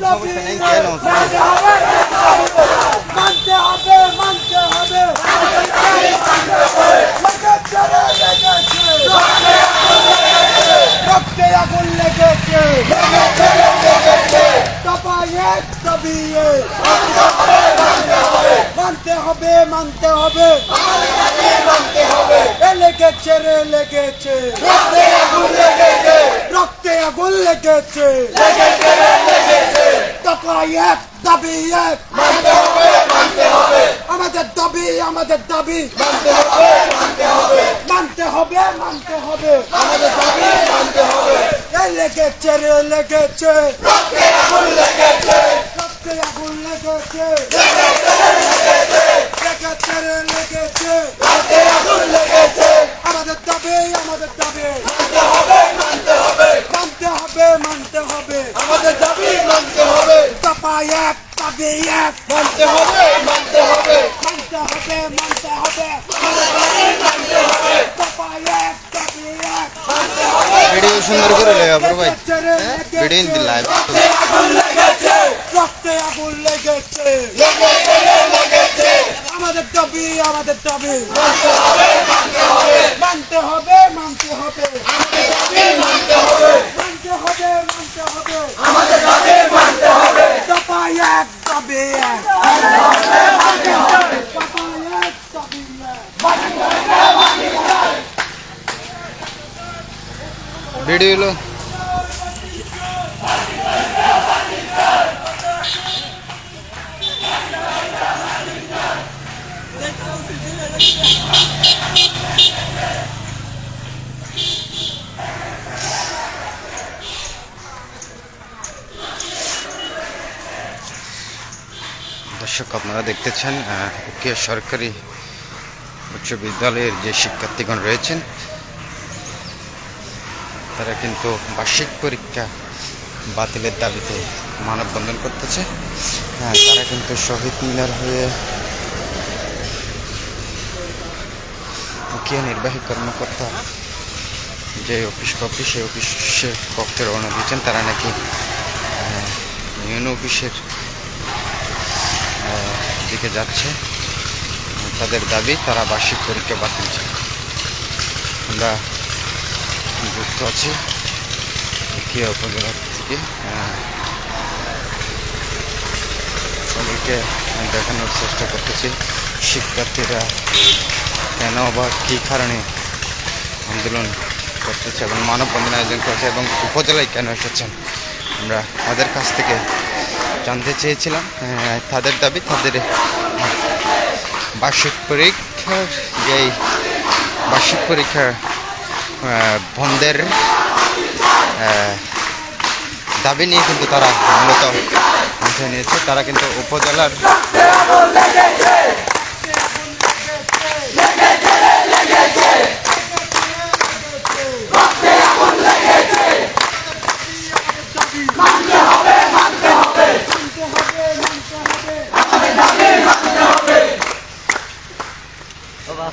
সমস্যা নেই মানতে হবে মানতে হবে। লেগেছে। লেগেছে। রক্তে আগুন লেগেছে মানতে হবে মানতে হবে। লেগেছে রে লেগেছে। রক্তে আগুন লেগেছে। দফায় এক দাবি এক। আমাদের দাবি আমাদের দাবি। মানতে হবে মানতে হবে। আমাদের দাবি মানতে হবে। লেগেছে রে লেগেছে। রক্তে আগুন লেগেছে। লেগেছে। দাবি এক মানতে হবে মানতে হবে মানতে হবে মানতে হবে এক ভিডিও সুন্দর করে লে আবার ভাই। লেগেছে। ভিডিও ইন লাইভ আমাদের দাবি আমাদের দাবি। মানতে হবে মানতে হবে, মানতে হবে মানতে হবে দফা এক দাবি এক দফা এক দাবি ভিডিওলো দর্শক আপনারা দেখতেছেন উকিয়া সরকারি উচ্চ বিদ্যালয়ের যে শিক্ষার্থীগণ রয়েছেন তারা কিন্তু বার্ষিক পরীক্ষা বাতিলের দাবিতে মানববন্ধন করতেছে। হ্যাঁ তারা কিন্তু শহীদ মিনার হয়ে মুখিয়া নির্বাহী কর্মকর্তা যে অফিস কপি, সেই অফিসের পক্ষে রওনা দিয়েছেন। তারা নাকি ইউনো অফিসের দিকে যাচ্ছে। তাদের দাবি, তারা বার্ষিক পরীক্ষা বাতিল। আমরা যুক্ত আছি মুখিয়া উপজেলা থেকে দেখানোর চেষ্টা করতেছি শিক্ষার্থীরা কেন বা কী কারণে আন্দোলন করতেছে এবং মানববন্ধন আয়োজন করছে এবং উপজেলায় কেন এসেছেন আমরা তাদের কাছ থেকে জানতে চেয়েছিলাম তাদের দাবি তাদের বার্ষিক পরীক্ষার যেই বার্ষিক পরীক্ষার বন্ধের দাবি নিয়ে কিন্তু তারা মূলত অংশ নিয়েছে। তারা কিন্তু উপজেলার বাবা